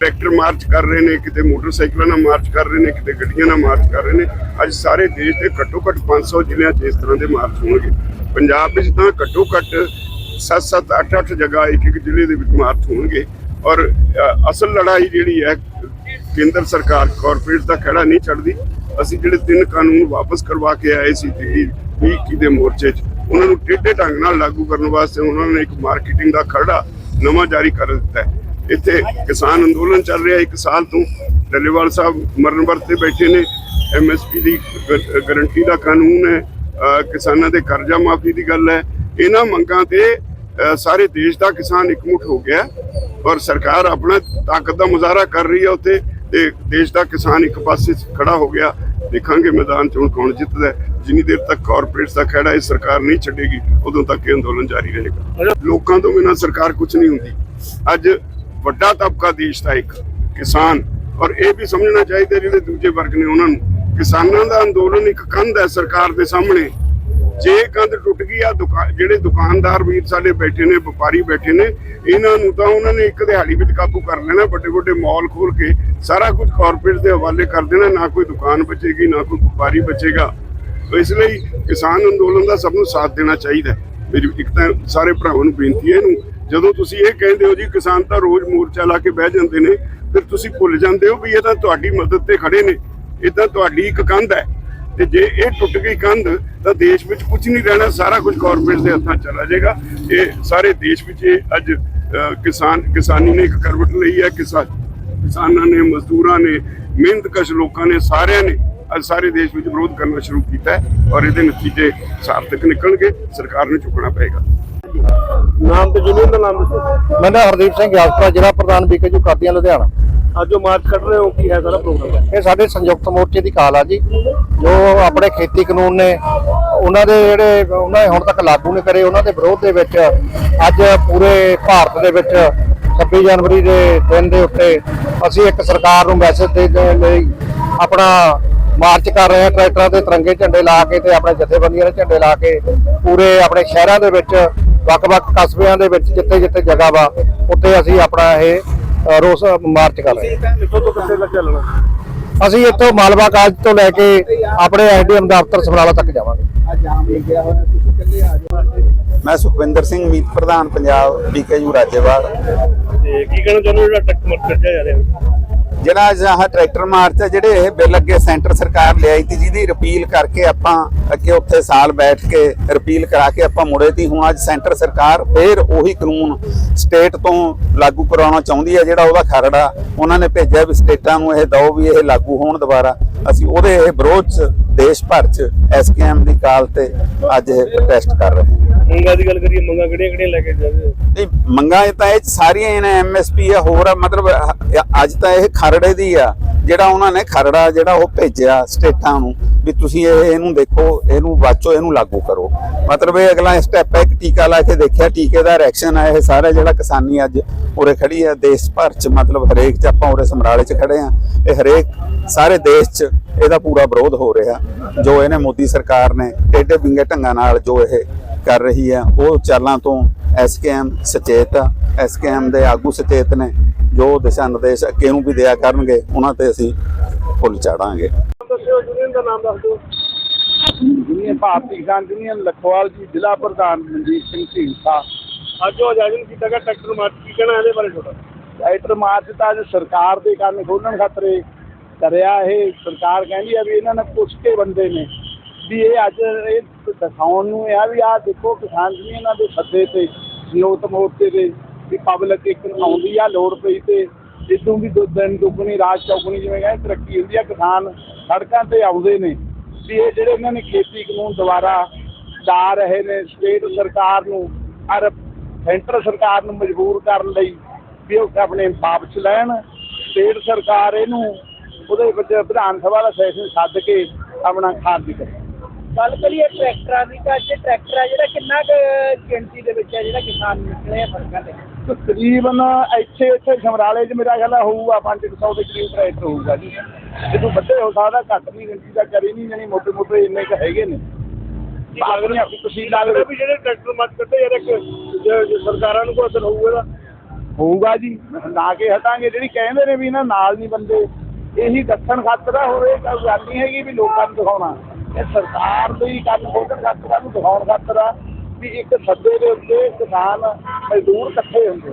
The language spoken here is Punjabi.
ਟਰੈਕਟਰ ਮਾਰਚ ਕਰ ਰਹੇ ਨੇ, ਕਿਤੇ ਮੋਟਰਸਾਈਕਲਾਂ ਨਾਲ ਮਾਰਚ ਕਰ ਰਹੇ ਨੇ, ਕਿਤੇ ਗੱਡੀਆਂ ਨਾਲ ਮਾਰਚ ਕਰ ਰਹੇ ਨੇ। ਅੱਜ ਸਾਰੇ ਦੇਸ਼ ਦੇ ਘੱਟੋ ਘੱਟ 500 ਜ਼ਿਲ੍ਹਿਆਂ 'ਚ ਇਸ ਤਰ੍ਹਾਂ ਦੇ ਮਾਰਚ ਹੋਣਗੇ। ਪੰਜਾਬ ਵਿੱਚ ਤਾਂ ਘੱਟੋ ਘੱਟ 7-7 8-8 ਜਗ੍ਹਾ ਇੱਕ ਇੱਕ ਜ਼ਿਲ੍ਹੇ ਦੇ ਵਿੱਚ ਮਾਰਚ ਹੋਣਗੇ। ਔਰ ਅਸਲ ਲੜਾਈ ਜਿਹੜੀ ਹੈ, ਕੇਂਦਰ ਸਰਕਾਰ ਕਾਰਪੋਰੇਟ ਦਾ ਖੜਾ ਨਹੀਂ ਛੱਡਦੀ। ਅਸੀਂ ਜਿਹੜੇ ਤਿੰਨ ਕਾਨੂੰਨ ਵਾਪਸ ਕਰਵਾ ਕੇ ਆਏ ਸੀ ਦਿੱਲੀ 20 ਦੇ ਮੋਰਚੇ 'ਚ, ਉਹਨਾਂ ਨੂੰ ਟੇਢੇ ਢੰਗ ਨਾਲ ਲਾਗੂ ਕਰਨ ਵਾਸਤੇ ਉਹਨਾਂ ਨੇ ਇੱਕ ਮਾਰਕੀਟਿੰਗ ਦਾ ਖਰੜਾ ਨਵਾਂ ਜਾਰੀ ਕਰ ਦਿੱਤਾ ਹੈ। ਇੱਥੇ ਕਿਸਾਨ ਅੰਦੋਲਨ ਚੱਲ ਰਿਹਾ ਇੱਕ ਸਾਲ ਤੋਂ। ਡੱਲੇਵਾਲ ਸਾਹਿਬ ਮਰਨ ਵਰਤੇ ਬੈਠੇ ਨੇ। ਐਮਐਸਪੀ ਦੀ ਗਾਰੰਟੀ ਦਾ ਕਾਨੂੰਨ ਹੈ। ਕਿਸਾਨਾਂ ਦੇ ਕਰਜ਼ਾ ਮਾਫੀ ਦੀ ਗੱਲ ਹੈ। ਇਹਨਾਂ ਮੰਗਾਂ ਤੇ ਸਾਰੇ ਦੇਸ਼ ਦਾ ਕਿਸਾਨ ਇਕਮੁੱਠ ਹੋ ਗਿਆ। ਔਰ ਸਰਕਾਰ ਆਪਣਾ ਤਾਕਤ ਦਾ ਮੁਜ਼ਾਹਰਾ ਕਰ ਰਹੀ ਹੈ ਉੱਥੇ ਤੇ ਦੇਸ਼ ਦਾ ਕਿਸਾਨ ਇੱਕ ਪਾਸੇ ਖੜਾ ਹੋ ਗਿਆ। ਦੇਖਾਂਗੇ ਮੈਦਾਨ 'ਚ ਹੁਣ ਕੌਣ ਜਿੱਤਦਾ। ਜਿੰਨੀ ਦੇਰ ਤੱਕ ਕਾਰਪੋਰੇਟਸ ਦਾ ਖੜਾ ਇਹ ਸਰਕਾਰ ਨਹੀਂ ਛੱਡੇਗੀ ਉਦੋਂ ਤੱਕ ਇਹ ਅੰਦੋਲਨ ਜਾਰੀ ਰਹੇਗਾ। ਲੋਕਾਂ ਤੋਂ ਬਿਨਾਂ ਸਰਕਾਰ ਕੁਝ ਨਹੀਂ ਹੁੰਦੀ। ਅੱਜ ਵੱਡਾ ਤਬਕਾ ਦੇਸ਼ ਦਾ ਇੱਕ ਕਿਸਾਨ। ਔਰ ਇਹ ਵੀ ਸਮਝਣਾ ਚਾਹੀਦਾ ਜਿਹੜੇ ਦੂਜੇ ਵਰਗ ਨੇ ਉਹਨਾਂ ਨੂੰ, ਕਿਸਾਨਾਂ ਦਾ ਅੰਦੋਲਨ ਇੱਕ ਕੰਧ ਹੈ ਸਰਕਾਰ ਦੇ ਸਾਹਮਣੇ। ਜੇ ਕੰਧ ਟੁੱਟ ਗਈ ਆ ਜਿਹੜੇ ਦੁਕਾਨਦਾਰ ਵੀਰ ਸਾਡੇ ਬੈਠੇ ਨੇ, ਵਪਾਰੀ ਬੈਠੇ ਨੇ, ਇਹਨਾਂ ਨੂੰ ਤਾਂ ਉਹਨਾਂ ਨੇ ਇੱਕ ਦਿਹਾੜੀ ਵਿੱਚ ਕਾਬੂ ਕਰ ਲੈਣਾ ਵੱਡੇ ਵੱਡੇ ਮਾਲ ਖੋਲ ਕੇ ਸਾਰਾ ਕੁਝ ਕਾਰਪੋਰੇਟ ਦੇ ਹਵਾਲੇ ਕਰ ਦੇਣਾ, ਨਾ ਕੋਈ ਦੁਕਾਨ ਬਚੇਗੀ, ਨਾ ਕੋਈ ਵਪਾਰੀ ਬਚੇਗਾ। ਇਸ ਲਈ ਕਿਸਾਨ ਅੰਦੋਲਨ ਦਾ ਸਭ ਨੂੰ ਸਾਥ ਦੇਣਾ ਚਾਹੀਦਾ ਮੇਰੀ ਇੱਕ ਤਾਂ ਸਾਰੇ ਭਰਾਵਾਂ ਨੂੰ ਬੇਨਤੀ ਹੈ, ਇਹਨੂੰ ਜਦੋਂ ਤੁਸੀਂ ਇਹ ਕਹਿੰਦੇ ਹੋ ਜੀ, ਕਿਸਾਨ ਤਾਂ ਰੋਜ਼ ਮੋਰਚਾ ਲਾ ਕੇ ਬਹਿ ਜਾਂਦੇ ਨੇ, ਫਿਰ ਤੁਸੀਂ ਭੁੱਲ ਜਾਂਦੇ ਹੋ ਵੀ ਇਹ ਤਾਂ ਤੁਹਾਡੀ ਮਦਦ ਤੇ ਖੜੇ ਨੇ। ਇਹ ਤਾਂ ਤੁਹਾਡੀ ਇੱਕ ਕੰਧ ਹੈ। ਤੇ ਜੇ ਇਹ ਟੁੱਟ ਗਈ ਕੰਧ, ਤਾਂ ਦੇਸ਼ ਵਿੱਚ ਕੁਝ ਨਹੀਂ ਰਹਿਣਾ, ਸਾਰਾ ਕੁਝ ਕਾਰਪੋਰੇਟ ਦੇ ਹੱਥਾਂ ਚਲਾ ਜਾਏਗਾ। ਇਹ ਸਾਰੇ ਦੇਸ਼ ਵਿੱਚ ਇਹ ਅੱਜ ਕਿਸਾਨ, ਕਿਸਾਨੀ ਨੇ ਇੱਕ ਕਰਵਟ ਲਈ ਹੈ ਕਿਸਾਨ ਕਿਸਾਨਾਂ ਨੇ, ਮਜ਼ਦੂਰਾਂ ਨੇ, ਮਿਹਨਤਕਸ਼ ਲੋਕਾਂ ਨੇ, ਸਾਰਿਆਂ ਨੇ ਅੱਜ ਸਾਰੇ ਦੇਸ਼ ਵਿੱਚ ਵਿਰੋਧ ਕਰਨਾ ਸ਼ੁਰੂ ਕੀਤਾ ਹੈ ਔਰ ਇਹਦੇ ਨਤੀਜੇ ਸਾਰਥਕ ਨਿਕਲਣਗੇ ਸਰਕਾਰ ਨੂੰ ਚੁੱਕਣਾ ਪਏਗਾ। ਨਾਮ ਤੇ ਯੂਨੀਅਨ ਦਾ ਨਾਮ ਦੱਸੋ। ਮੈਂ ਹਰਦੀਪ ਸਿੰਘ ਯਾਸਪਾ ਜ਼ਿਲ੍ਹਾ ਪ੍ਰਧਾਨ ਬੀਕੇਯੂ ਕਾਦੀਆਂ ਲੁਧਿਆਣਾ। ਅੱਜ ਜੋ ਮਾਰਚ ਕੱਢ ਰਹੇ ਹੋ ਕੀ ਹੈ ਸਾਰਾ ਪ੍ਰੋਗਰਾਮ? ਇਹ ਸਾਡੇ ਸੰਯੁਕਤ ਮੋਰਚੇ ਦੀ ਕਾਲ ਆ ਜੀ। ਜੋ ਆਪਣੇ ਖੇਤੀ ਕਾਨੂੰਨ ਨੇ ਉਹਨਾਂ ਦੇ ਜਿਹੜੇ ਉਹਨਾਂ ਨੇ ਹੁਣ ਤੱਕ ਲਾਗੂ ਨਹੀਂ ਕਰੇ ਉਹਨਾਂ ਦੇ ਵਿਰੋਧ ਦੇ ਵਿੱਚ ਅੱਜ ਪੂਰੇ ਭਾਰਤ ਦੇ ਵਿੱਚ 26 ਜਨਵਰੀ ਦੇ ਦਿਨ ਦੇ ਉੱਤੇ ਅਸੀਂ ਇੱਕ ਸਰਕਾਰ ਨੂੰ ਮੈਸੇਜ ਦੇ ਲਈ ਆਪਣਾ ਮਾਰਚ ਕਰ ਰਹੇ ਹਾਂ ਟਰੈਕਟਰਾਂ ਤੇ ਤਿਰੰਗੇ ਝੰਡੇ ਲਾ ਕੇ ਤੇ ਆਪਣੇ ਜਥੇਬੰਦੀਆਂ ਦੇ ਝੰਡੇ ਲਾ ਕੇ ਪੂਰੇ ਆਪਣੇ ਸ਼ਹਿਰਾਂ ਦੇ ਵਿੱਚ ਵੱਖ-ਵੱਖ ਕਸਬਿਆਂ ਦੇ ਵਿੱਚ ਜਿੱਥੇ ਜਿੱਥੇ ਜਗ੍ਹਾ ਵਾ ਉੱਥੇ ਅਸੀਂ ਆਪਣਾ ਇਹ ਰੋਸ ਮਾਰਚ ਕਰ ਰਹੇ ਹਾਂ। ਕਿੱਥੋਂ ਤੋਂ ਕਿੱਥੇ ਤੱਕ ਚੱਲਣਾ? ਅਸੀਂ ਇੱਥੋਂ ਮਾਲਵਾ ਕਾਲਜ ਤੋਂ ਲੈ ਕੇ ਆਪਣੇ ਐਸਡੀਐਮ ਦਫ਼ਤਰ ਸਮਰਾਲਾ ਤੱਕ ਜਾਵਾਂਗੇ। ਮੈਂ ਸੁਖਵਿੰਦਰ ਸਿੰਘ ਮੀਤ ਪ੍ਰਧਾਨ ਪੰਜਾਬ ਬੀਕੇਯੂ ਰਾਜੇਵਾਲ। ਤੇ ਕੀ ਕਹਿਣਾ ਚਾਹੁੰਦੇ ਜਿਹੜਾ ਟੱਕ ਕੱਢਿਆ ਜਾ ਰਿਹਾ? ਜਿਹੜਾ ਅੱਜ ਆਹ ਟਰੈਕਟਰ ਮਾਰਚ ਹੈ ਜਿਹੜੇ ਇਹ ਬਿੱਲ ਅੱਗੇ ਸੈਂਟਰ ਸਰਕਾਰ ਲਿਆਈ ਸੀ, ਜਿਹਦੀ ਰਿਪੀਲ ਕਰਕੇ ਆਪਾਂ ਅੱਗੇ ਉੱਥੇ ਸਾਲ ਬੈਠ ਕੇ ਰਿਪੀਲ ਕਰਾ ਕੇ ਆਪਾਂ ਮੁੜੇ ਤੀ ਹੁਣ ਅੱਜ ਸੈਂਟਰ ਸਰਕਾਰ ਫੇਰ ਉਹੀ ਕਾਨੂੰਨ ਸਟੇਟ ਤੋਂ ਲਾਗੂ ਕਰਾਉਣਾ ਚਾਹੁੰਦੀ ਹੈ ਜਿਹੜਾ ਉਹਦਾ ਖਰੜਾ ਉਹਨਾਂ ਨੇ ਭੇਜਿਆ ਵੀ ਸਟੇਟਾਂ ਨੂੰ ਇਹ ਦਓ ਵੀ ਇਹ ਲਾਗੂ ਹੋਣ ਦੁਬਾਰਾ। ਅਸੀਂ ਉਹਦੇ ਇਹ ਵਿਰੋਧ ਚ, ਦੇਸ਼ ਭਰ ਚ ਐਸਕੇਐਮ ਦੀ ਕਾਲ ਤੇ ਅੱਜ ਇਹ ਪ੍ਰੋਟੈਸਟ ਕਰ ਰਹੇ ਹਾਂ। ਮੰਗਾਂ ਦੀ ਗੱਲ ਕਰੀਏ, ਮੰਗਾਂ ਕਿਹੜੀਆਂ ਕਿਹੜੀਆਂ ਲੈ ਕੇ ਜਾਂਦੇ ਨਹੀਂ, ਮੰਗਾਂ ਇਹ ਤਾਂ ਇਹ 'ਚ ਸਾਰੀਆਂ ਇਹਨਾਂ ਐਮਐਸਪੀ ਆ, ਹੋਰ ਆ, ਮਤਲਬ ਅੱਜ ਤਾਂ ਇਹ ਖਰੜੇ ਦੀ ਆ, ਜਿਹੜਾ ਉਹਨਾਂ ਨੇ ਖਰੜਾ, ਜਿਹੜਾ ਉਹ ਭੇਜਿਆ ਸਟੇਟਾਂ ਨੂੰ, ਵੀ ਤੁਸੀਂ ਇਹ, ਇਹਨੂੰ ਦੇਖੋ, ਇਹਨੂੰ ਵਾਚੋ, ਇਹਨੂੰ ਲਾਗੂ ਕਰੋ। ਮਤਲਬ ਇਹ ਅਗਲਾ ਸਟੈਪ ਹੈ, ਇੱਕ ਟੀਕਾ ਲਾ ਕੇ ਦੇਖਿਆ ਟੀਕੇ ਦਾ ਰਿਐਕਸ਼ਨ ਆ, ਇਹ ਸਾਰਾ ਜਿਹੜਾ ਕਿਸਾਨੀ ਅੱਜ ਉਰੇ ਖੜੀ ਆ, ਦੇਸ਼ ਭਰ ਚ, ਮਤਲਬ ਹਰੇਕ ਚ ਆਪਾਂ ਉਰੇ ਸਮਰਾਲੇ ਚ ਖੜੇ ਆ, ਇਹ ਹਰੇਕ, ਸਾਰੇ ਦੇਸ਼ ਚ ਇਹਦਾ ਪੂਰਾ ਵਿਰੋਧ ਹੋ ਰਿਹਾ, ਜੋ ਇਹਨੇ ਮੋਦੀ ਸਰਕਾਰ ਨੇ, ਟੇਢੇ ਬਿੰਗੇ ਢੰਗਾਂ ਨਾਲ ਜੋ ਇਹ ਕਰ ਰਹੀ ਹੈ। ਉਹ ਚਾਲਾਂ ਤੋਂ ਐਸਕੇਐਮ ਸਚੇਤ ਆ। ਐਸਕੇਐਮ ਦੇ ਆਗੂ ਸਚੇਤ ਨੇ। ਜੋ ਦਿਸ਼ਾ ਨਿਰਦੇਸ਼ ਅੱਗੇ ਨੂੰ ਵੀ ਦਿਆ ਕਰਨਗੇ ਉਹਨਾਂ ਤੇ ਅਸੀਂ ਫੁੱਲ ਚਾੜਾਂਗੇ। ਦੱਸਿਓ ਯੂਨੀਅਨ ਦਾ ਨਾਮ ਦੱਸ ਦਿਓ। ਯੂਨੀਅਨ ਭਾਰਤੀ ਕਿਸਾਨ ਯੂਨੀਅਨ ਲਖਵਾਲ ਜੀ ਜ਼ਿਲ੍ਹਾ ਪ੍ਰਧਾਨ ਮਨਜੀਤ ਸਿੰਘ ਢੀਂਸਾ ਅੱਜ ਜੋ ਆਯੋਜਨ ਕੀਤਾ ਗਿਆ ਟਰੈਕਟਰ ਮਾਰਚ ਕੀ ਕਹਿਣਾ ਇਹਦੇ ਬਾਰੇ ਤੁਹਾਡਾ? ਰਾਈਟਰ ਮਾਰਚ ਤਾਂ ਅੱਜ ਸਰਕਾਰ ਦੇ ਕੰਨ ਖੋਲਣ ਖਾਤਰੇ ਕਰਿਆ ਇਹ। ਸਰਕਾਰ ਕਹਿੰਦੀ ਆ ਵੀ ਇਹਨਾਂ ਨੇ ਪੁੱਛ ਕੇ ਬੰਦੇ ਨੇ। ਵੀ ਇਹ ਅੱਜ ਇਹ ਦਿਖਾਉਣ ਨੂੰ ਆ ਵੀ ਆਹ ਦੇਖੋ ਕਿਸਾਨ ਯੂਨੀਅਨਾਂ ਦੇ ਸੱਦੇ ਤੇ ਸੰਯੁਕਤ ਮੋਰਚੇ ਦੇ ਵੀ ਪਬਲਿਕ ਇੱਕ ਆਉਂਦੀ ਆ ਲੋੜ ਪਈ ਤੇ ਇਦੋਂ ਵੀ ਦੋ ਦਿਨ ਦੁੱਗਣੀ, ਰਾਤ ਚੌਗਣੀ ਜਿਵੇਂ ਕਹਿੰਦੇ ਤਰੱਕੀ ਹੁੰਦੀ ਆ, ਕਿਸਾਨ ਸੜਕਾਂ ਤੇ ਆਉਂਦੇ ਨੇ। ਵੀ ਇਹ ਜਿਹੜੇ ਇਹਨਾਂ ਨੇ ਖੇਤੀ ਕਾਨੂੰਨ ਦੁਆਰਾ ਜਾ ਰਹੇ ਨੇ, ਸਟੇਟ ਸਰਕਾਰ ਨੂੰ ਅਰ ਸੈਂਟਰ ਸਰਕਾਰ ਨੂੰ ਮਜਬੂਰ ਕਰਨ ਲਈ ਵੀ ਉਹ ਆਪਣੇ ਵਾਪਸ ਲੈਣ। ਸਟੇਟ ਸਰਕਾਰ ਇਹਨੂੰ ਉਹਦੇ ਵਿੱਚ ਵਿਧਾਨ ਸਭਾ ਦਾ ਸੈਸ਼ਨ ਸੱਦ ਕੇ ਆਪਣਾ ਖਾਰਜ ਕਰੇ। ਗੱਲ ਕਰੀਏ ਟਰੈਕਟਰਾਂ ਦੀ ਤਾਂ ਅੱਜ ਟਰੈਕਟਰ ਆ ਜਿਹੜਾ ਕਿੰਨਾ ਕੁ ਗਿਣਤੀ ਦੇ ਵਿੱਚ ਹੈ ਜਿਹੜਾ ਕਿਸਾਨ ਨਿਕਲੇ ਆ ਤੇ ਤੇ? ਤਕਰੀਬਨ ਇੱਥੇ ਇੱਥੇ ਸਮਰਾਲੇ 'ਚ ਮੇਰਾ ਖਿਆਲ ਆ ਹੋਊਗਾ 500 ਦੇ ਕਰੀਬ ਟਰੈਕਟਰ ਹੋਊਗਾ ਜੀ। ਜਦੋਂ ਵੱਡੇ ਹੋ ਸਕਦਾ ਘੱਟ ਨਹੀਂ ਗਿਣਤੀ ਦਾ ਕਰੀ ਨਹੀਂ ਜਾਣੀ ਮੋਟੇ ਮੋਟੇ ਇੰਨੇ ਕ ਹੈਗੇ ਨੇ। ਬਾਗੀਆਂ ਤਹਿਸੀਲਾਂ ਦੇ ਲੱਗਦਾ ਵਿੱਚ ਵੀ ਜਿਹੜੇ ਟਰੈਕਟਰ ਮਾਰਚ ਕੱਢੇ ਯਾਰ ਇੱਕ ਜੇ- ਜੇ ਸਰਕਾਰਾਂ ਨੂੰ ਕੋਈ ਅਸਰ ਹੋਊਗਾ ਹੋਊਗਾ ਜੀ ਨਾ ਕੇ ਹਟਾਂਗੇ ਜਿਹੜੀ ਕਹਿੰਦੇ ਨੇ ਵੀ ਇਹਨਾਂ ਨਾਲ ਨਹੀਂ ਬੰਦੇ ਇਹੀ ਦੱਸਣ ਖਾਤਰ ਆ ਹੋਰ ਇਹ ਗੱਲ ਨਹੀਂ ਹੈਗੀ ਵੀ ਲੋਕਾਂ ਨੂੰ ਦਿਖਾਉਣਾ। ਇਹ ਸਰਕਾਰ ਲਈ ਕੰਮ ਖੋਲ੍ਹਣ ਖਾਤਰ ਨੂੰ ਦਿਖਾਉਣ ਖਾਤਰ ਆ ਵੀ ਇੱਕ ਸੱਦੇ ਦੇ ਉੱਤੇ ਕਿਸਾਨ ਮਜ਼ਦੂਰ ਇਕੱਠੇ ਹੁੰਦੇ